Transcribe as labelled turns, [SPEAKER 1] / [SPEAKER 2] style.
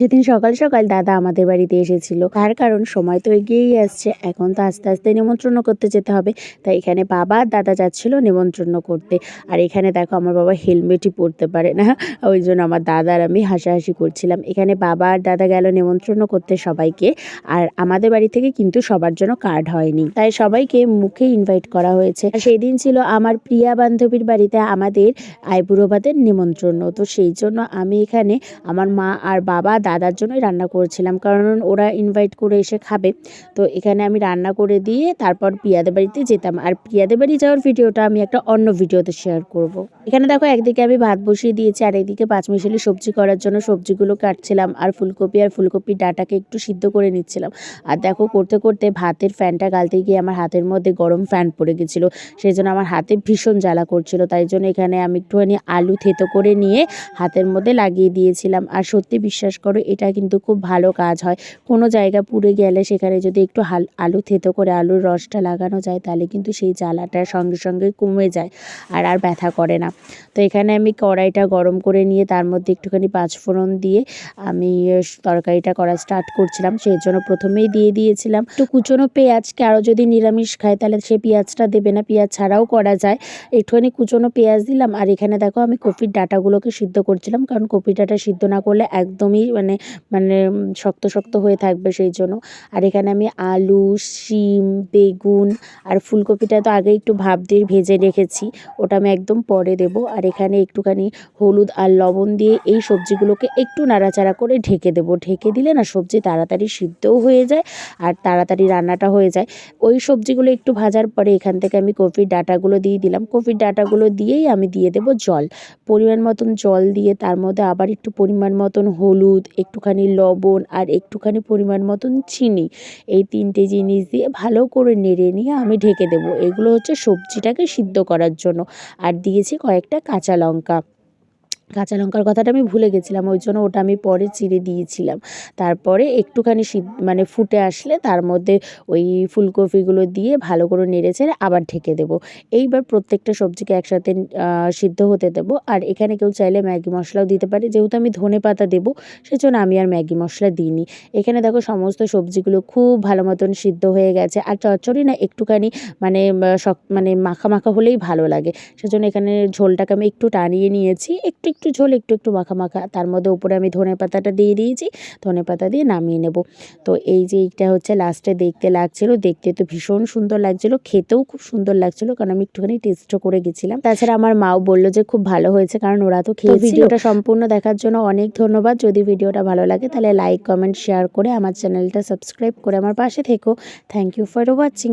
[SPEAKER 1] সেদিন সকাল সকাল দাদা আমাদের বাড়িতে এসেছিল। তার কারণ সময় তো এগিয়েই আসছে। এখন তো আস্তে আস্তে নিমন্ত্রণ করতে যেতে হবে। তাই এখানে বাবা আর দাদা যাচ্ছিল নিমন্ত্রণ করতে। আর এখানে দেখো আমার বাবা হেলমেটই পরতে পারে না। ওই জন্য আমার দাদা আর আমি হাসাহাসি করছিলাম। এখানে বাবা আর দাদা গেল নিমন্ত্রণ করতে সবাইকে। আর আমাদের বাড়ি থেকে কিন্তু সবার জন্য কার্ড হয়নি। তাই সবাইকে মুখে ইনভাইট করা হয়েছে। আর সেই দিন ছিল আমার প্রিয়া বান্ধবীর বাড়িতে আমাদের আইবুড়ো নিমন্ত্রণ। তো সেই জন্য আমি এখানে আমার মা আর বাবা দাদার জন্যই রান্না করেছিলাম। কারণ ওরা ইনভাইট করে এসে খাবে। তো এখানে আমি রান্না করে দিয়ে তারপর পিয়াদের বাড়িতে যেতাম। আর পিয়াদের বাড়ি যাওয়ার ভিডিওটা আমি একটা অন্য ভিডিওতে শেয়ার করব। এখানে দেখো একদিকে আমি ভাত বসিয়ে দিয়েছি, আর একদিকে পাঁচমিশালি সবজি করার জন্য সবজিগুলো কাটছিলাম। আর ফুলকপি আর ফুলকপির ডাটাকে একটু সিদ্ধ করে নিচ্ছিলাম। আর দেখো করতে করতে ভাতের ফ্যানটা গালতে গিয়ে আমার হাতের মধ্যে গরম ফ্যান পড়ে গেছিল। সেই জন্য আমার হাতে ভীষণ জ্বালা করছিল। তাই জন্য এখানে আমি একটুখানি আলু থেতো করে নিয়ে হাতের মধ্যে লাগিয়ে দিয়েছিলাম। আর সত্যি বিশ্বাস করো এটা কিন্তু খুব ভালো কাজ হয়। কোনো জায়গা পুড়ে গেলে সেখানে যদি একটু হাল, আলু থেতো করে আলুর রসটা লাগানো যায়, তাহলে কিন্তু সেই জ্বালাটা সঙ্গে সঙ্গে কমে যায় আর আর ব্যথা করে না। তো এখানে আমি কড়াইটা গরম করে নিয়ে তার মধ্যে একটুখানি পাঁচফোড়ন দিয়ে আমি তরকারিটা করা স্টার্ট করছিলাম। সেই জন্য প্রথমেই দিয়ে দিয়েছিলাম। তো কুচনো পেঁয়াজকে আরও যদি নিরামিষ খায়, তাহলে সে পেঁয়াজটা দেবে না। পেঁয়াজ ছাড়াও করা যায়। একটুখানি কুচনো পেঁয়াজ দিলাম। আর এখানে দেখো আমি কপির ডাটাগুলোকে সিদ্ধ করছিলাম। কারণ কপির ডাটা সিদ্ধ না করলে একদমই মানে মানে শক্ত শক্ত হয়ে থাকবে সেই জন্য। আর এখানে আমি আলু, শিম, বেগুন আর ফুলকপিটা তো আগে একটু ভাপ দিয়ে ভেজে রেখেছি, ওটা আমি একদম পরে দেব। আর এখানে একটুখানি হলুদ আর লবণ দিয়ে এই সবজিগুলোকে একটু নাড়াচাড়া করে ঢেকে দেবো। ঢেকে দিলে না সবজি তাড়াতাড়ি সিদ্ধও হয়ে যায় আর তাড়াতাড়ি রান্নাটা হয়ে যায়। ওই সবজিগুলো একটু ভাজার পরে এখান থেকে আমি কপির ডাঁটাগুলো দিয়ে দিলাম। কপির ডাঁটাগুলো দিয়েই আমি দিয়ে দেবো জল। পরিমাণ মতন জল দিয়ে তার মধ্যে আবার একটু পরিমাণ মতন হলুদ একটুখানি লবণ আর একটুখানি পরিমাণ মতন চিনি। এই তিনটে জিনিস দিয়ে ভালো করে নেড়ে নিয়ে আমি ঢেকে দেবো। এগুলো হচ্ছে সবজিটাকে সিদ্ধ করার জন্য। আর দিয়েছি কয়েকটা কাঁচা লঙ্কা। কাঁচা লঙ্কার কথাটা আমি ভুলে গেছিলাম, ওই জন্য ওটা আমি পরে চিড়ে দিয়েছিলাম। তারপরে একটুখানি শীত মানে ফুটে আসলে তার মধ্যে ওই ফুলকপিগুলো দিয়ে ভালো করে নেড়ে চেড়ে আবার ঢেকে দেবো। এইবার প্রত্যেকটা সবজিকে একসাথে সিদ্ধ হতে দেবো। আর এখানে কেউ চাইলে ম্যাগি মশলাও দিতে পারে। যেহেতু আমি ধনে পাতা দেবো, সেজন্য আমি আর ম্যাগি মশলা দিইনি। এখানে দেখো সমস্ত সবজিগুলো খুব ভালো মতন সিদ্ধ হয়ে গেছে। আর চচ্চড়ি না একটুখানি মানে মানে মাখা মাখা হলেই ভালো লাগে। সেজন্য এখানে ঝোলটাকে আমি একটু টানিয়ে নিয়েছি, একটু একটু ঝোল একটু একটু মাখা মাখা। তার মধ্যে উপরে আমি ধনে পাতাটা দিয়ে দিয়েছি। ধনে পাতা দিয়ে নামিয়ে নেব। তো এই যে এইটা হচ্ছে লাস্টে দেখতে লাগছিল। দেখতে তো ভীষণ সুন্দর লাগছিল। খেতেও খুব সুন্দর লাগছিল কারণ আমি একটুখানি টেস্টও করে গেছিলাম। তাছাড়া আমার মাও বলল যে খুব ভালো হয়েছে কারণ ওরা তো খেয়ে ভিডিওটা সম্পূর্ণ দেখার জন্য অনেক ধন্যবাদ। যদি ভিডিওটা ভালো লাগে তাহলে লাইক কমেন্ট শেয়ার করে আমার চ্যানেলটা সাবস্ক্রাইব করে আমার পাশে থেকো। Thank you for watching